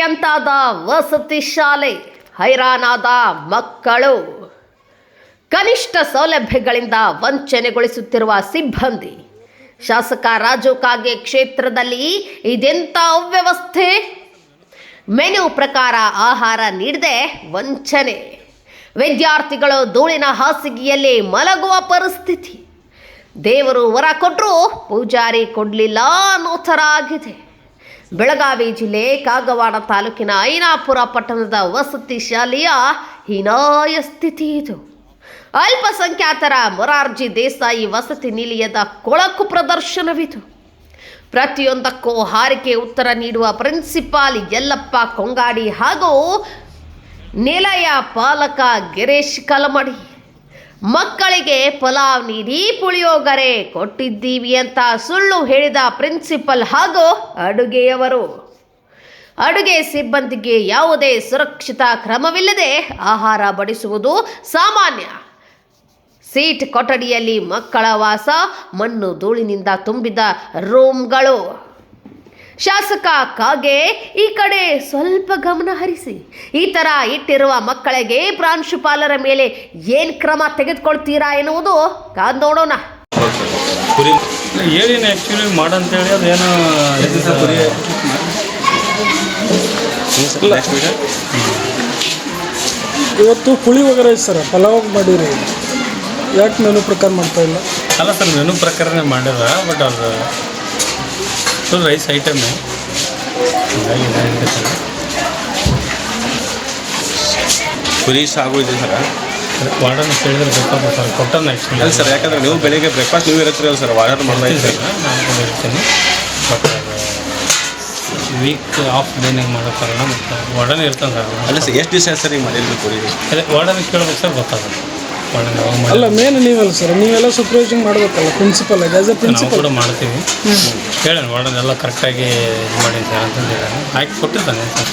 ಅಂತಾದ ವಸತಿ ಶಾಲೆ, ಹೈರಾಣಾದ ಮಕ್ಕಳು. ಕನಿಷ್ಠ ಸೌಲಭ್ಯಗಳಿಂದ ವಂಚನೆಗೊಳಿಸುತ್ತಿರುವ ಸಿಬ್ಬಂದಿ. ಶಾಸಕ ರಾಜು ಕಾಗೆ ಕ್ಷೇತ್ರದಲ್ಲಿ ಇದೆಂಥ ಅವ್ಯವಸ್ಥೆ? ಮೆನು ಪ್ರಕಾರ ಆಹಾರ ನೀಡದೆ ವಂಚನೆ. ವಿದ್ಯಾರ್ಥಿಗಳು ಧೂಳಿನ ಹಾಸಿಗೆಯಲ್ಲಿ ಮಲಗುವ ಪರಿಸ್ಥಿತಿ. ದೇವರು ವರ ಕೊಟ್ಟರು ಪೂಜಾರಿ ಕೊಡಲಿಲ್ಲ ಅನ್ನೋ ಥರ ಆಗಿದೆ. ಬೆಳಗಾವಿ ಜಿಲ್ಲೆ ಕಾಗವಾಡ ತಾಲೂಕಿನ ಐನಾಪುರ ಪಟ್ಟಣದ ವಸತಿ ಶಾಲೆಯ ಹೀನಾಯ ಸ್ಥಿತಿ ಇದು. ಅಲ್ಪಸಂಖ್ಯಾತರ ಮೊರಾರ್ಜಿ ದೇಸಾಯಿ ವಸತಿ ನಿಲಯದ ಕೊಳಕು ಪ್ರದರ್ಶನವಿದು. ಪ್ರತಿಯೊಂದಕ್ಕೂ ಹಾರಿಕೆ ಉತ್ತರ ನೀಡುವ ಪ್ರಿನ್ಸಿಪಾಲ್ ಯಲ್ಲಪ್ಪ ಕೊಂಗಾಡಿ ಹಾಗೂ ನಿಲಯ ಪಾಲಕ ಗಿರೀಶ್ ಕಲಮಡಿ. ಮಕ್ಕಳಿಗೆ ಪಲಾವ್ ನೀಡಿ ಪುಳಿಯೋಗರೆ ಕೊಟ್ಟಿದ್ದೀವಿ ಅಂತ ಸುಳ್ಳು ಹೇಳಿದ ಪ್ರಿನ್ಸಿಪಲ್ ಹಾಗೂ ಅಡುಗೆಯವರು. ಅಡುಗೆ ಸಿಬ್ಬಂದಿಗೆ ಯಾವುದೇ ಸುರಕ್ಷಿತ ಕ್ರಮವಿಲ್ಲದೆ ಆಹಾರ ಬಡಿಸುವುದು ಸಾಮಾನ್ಯ. ಸೀಟ್ ಕೊಠಡಿಯಲ್ಲಿ ಮಕ್ಕಳ ವಾಸ, ಮಣ್ಣು ಧೂಳಿನಿಂದ ತುಂಬಿದ ರೂಮ್ಗಳು. ಶಾಸಕ ಕಾಗೆ ಈ ಕಡೆ ಸ್ವಲ್ಪ ಗಮನ ಹರಿಸಿ. ಈ ಥರ ಇಟ್ಟಿರುವ ಮಕ್ಕಳಿಗೆ ಪ್ರಾಂಶುಪಾಲರ ಮೇಲೆ ಏನು ಕ್ರಮ ತೆಗೆದುಕೊಳ್ತೀರಾ ಎನ್ನುವುದು ಕಾದ್ ನೋಡೋಣ. ಹೇಳಿನ ಆ್ಯಕ್ಚುಲಿ ಮಾಡಂತೇಳಿ ಅದೇನು ಇವತ್ತು ಪುಳಿಯೋಗರೆ ಐತೆ ಸರ್ ಪಲಾವ್ ಮಾಡಿರಿ. ಯಾಕೆ ಮೆನು ಪ್ರಕಾರ ಮಾಡ್ತಾ ಇಲ್ಲ? ಅಲ್ಲ ಸರ್ ಮೆನು ಪ್ರಕಾರನೇ ಮಾಡ್ಯಾರ ಬಟ್ ಅದು ಫುಲ್ ರೈಸ್ ಐಟಮ್ಮು ಹಂಗಾಗಿ ಕುರಿ ಸಾಗು ಇದೆ ಸರ್. ವಾರ್ಡನ್ ಕೇಳಿದ್ರೆ ಗೊತ್ತಾಗುತ್ತೆ ಸರ್ ಕೊಟ್ಟನ ಆ್ಯಕ್ಚುಲಿ ಅಲ್ಲ ಸರ್ ಯಾಕಂದ್ರೆ ನೀವು ಬೆಳಿಗ್ಗೆ ಬ್ರೇಕ್ಫಾಸ್ಟ್ ನೀವು ಇರ್ತೀರಲ್ಲ ಸರ್ ಆರ್ಡರ್ ಮಾಡ್ತಾ ಇದ್ದೀರಿ ನಾನು ಇರ್ತೀನಿ. ಬಟ್ ವೀಕ್ ಆಫ್ ಡೇನಾಗ ಮಾಡೋ ಕಾರಣ ಮತ್ತು ವಾರ್ಡನ್ ಇರ್ತಾನೆ ಸರ್ ಅಲ್ಲ ಸರ್ ಎಷ್ಟು ದಿವಸ ಸರ್ ಈಗ ಮಾಡಿಲ್ಲ ಕುರಿ ಅದೇ ವಾರ್ಡನ್ ಕೇಳ್ಬೇಕು ಸರ್ ಗೊತ್ತಾಗುತ್ತೆ. ವಾರ್ಡನ್ ಅಲ್ಲ ಮೇನ್ ನೀವಲ್ಲ ಸರ್ ನೀವೆಲ್ಲ ಸೂಪರ್ವೈಸಿಂಗ್ ಮಾಡಬೇಕಲ್ಲ ಪ್ರಿನ್ಸಿಪಲ್ ಆಗಿ ಆಸ್ ಎ ಪ್ರಿನ್ಸಿಪಲ್ ಕೂಡ ಮಾಡ್ತೀವಿ. ಹೇಳೋಣ ವಾರ್ಡನ್ ಎಲ್ಲ ಕರೆಕ್ಟಾಗಿ ಇದು ಮಾಡಿ ಸರ್ ಅಂತಂದು ಹೇಳೋಣ ಆಯ್ಕೆ ಕೊಟ್ಟಿರ್ತಾನೆ ಸರ್